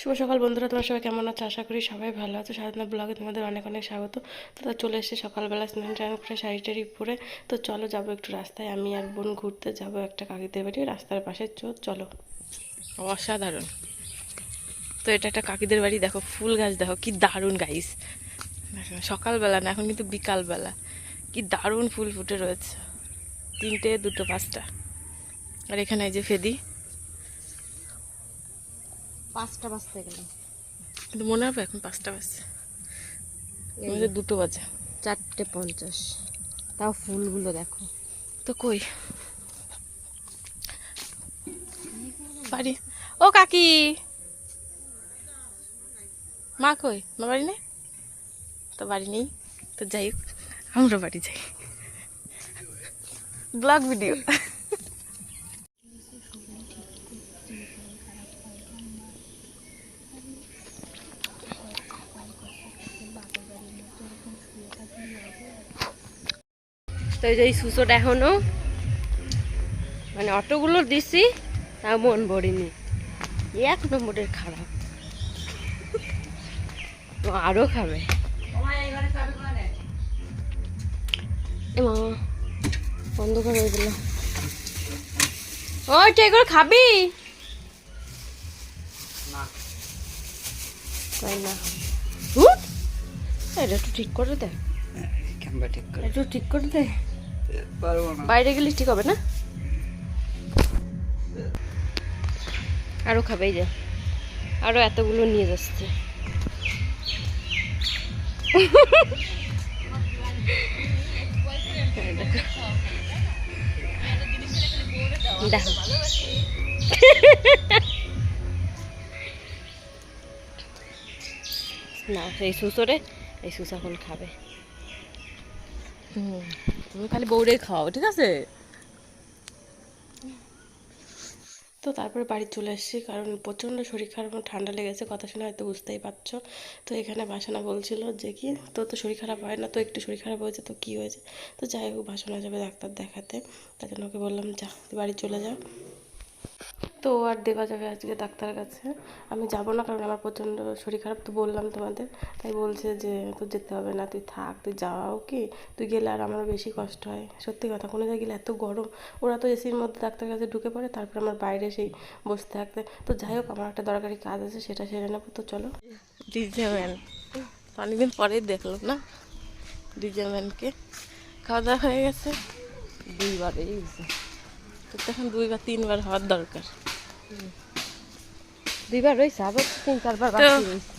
শুভ সকাল বন্ধুরা, তোমার সবাই কেমন আছো? আশা করি সবাই ভালো আছো। সাধনা ব্লগে তোমাদের অনেক অনেক স্বাগত। তো চলে এসেছে সকালবেলা স্নান টান করে শাড়ি টাড়ি পরে। তো চলো যাব একটু রাস্তায়। আমি আর বোন ঘুরতে যাব একটা কাকিদের বাড়ি। রাস্তার পাশে, চো, চলো। অসাধারণ। তো এটা একটা কাকিদের বাড়ি। দেখো, ফুল গাছ, দেখো, কি দারুণ গাইস সকালবেলা না, এখন কিন্তু বিকালবেলা। কি দারুণ ফুল ফুটে রয়েছে। তিনটে, দুটো, পাঁচটা। আর এখানে এই যে ফেদি। পাঁচটা বাজতে গেল। কিন্তু মনে হবে এখন পাঁচটা বাজছে। আমাদের দুটো বাজে। চারটে পঞ্চাশ। তাও ফুলগুলো দেখো। তো কই? বাড়ি। ও কাকি! মা কই? মা বাড়ি নেই? তো বাড়ি নেই। তো যাই হোক আমরা বাড়ি যাই। Blog video. তো এই যে এই সুসোটা এখনও। মানে অটোগুলো দিছি তাও মন ভরিনি। এক নম্বরের খারাপ। ও আরও খাবে। মা বন্ধ করে দিল ও এগুলো খাবি? তাই না? হুট! এটা একটু ঠিক করে দে। ক্যামেরা ঠিক করে একটু ঠিক করে দে। পারব না বাইরে গেলে ঠিক হবে না? আরও খাবে, এই যে। আরও এতগুলো নিয়ে যাচ্ছে। না, এই সুসরে এই সুস এখন খাবে। তুমি খালি বউরে খাও, ঠিক আছে? তো তারপরে বাড়ি চলে এসেছি কারণ প্রচণ্ড শরীর খারাপ ঠান্ডা লেগেছে, কথা শুনে হয়তো বুঝতেই পারছ। তো এখানে বাসনা বলছিল যে কি, তো তো শরীর খারাপ হয় না, তো একটু শরীর খারাপ হয়েছে, তো কি হয়েছে? তো যাই হোক, বাসনা যাবে ডাক্তার দেখাতে, তার জন্য ওকে বললাম, যা, বাড়ি চলে যা। তো আর দেওয়া যাবে আজকে ডাক্তারের কাছে। আমি যাব না কারণ আমার প্রচণ্ড শরীর খারাপ, তো বললাম তোমাদের। তাই বলছে যে, তোর যেতে হবে না, তুই থাক, তুই যাওয়াও কি? তুই গেলে আর আমারও বেশি কষ্ট হয়। সত্যি কথা, কোনো জায়গায় গেলে এত গরম। ওরা তো এসির মধ্যে ডাক্তারের কাছে ঢুকে পড়ে, তারপর আমার বাইরে সেই বসে থাকতে। তো যাই হোক, আমার একটা দরকারি কাজ আছে, সেটা সেরে নেব। তো চলো। DJ man. অনেকদিন পরেই দেখলাম না? ডিজে ম্যানকে। খাওয়া দাওয়া হয়ে গেছে? দুইবার এই। তো তখন দুইবার তিনবার হওয়ার দরকার। দুইবার রয়েছে আবার তিন চারবার বাকি রয়েছে।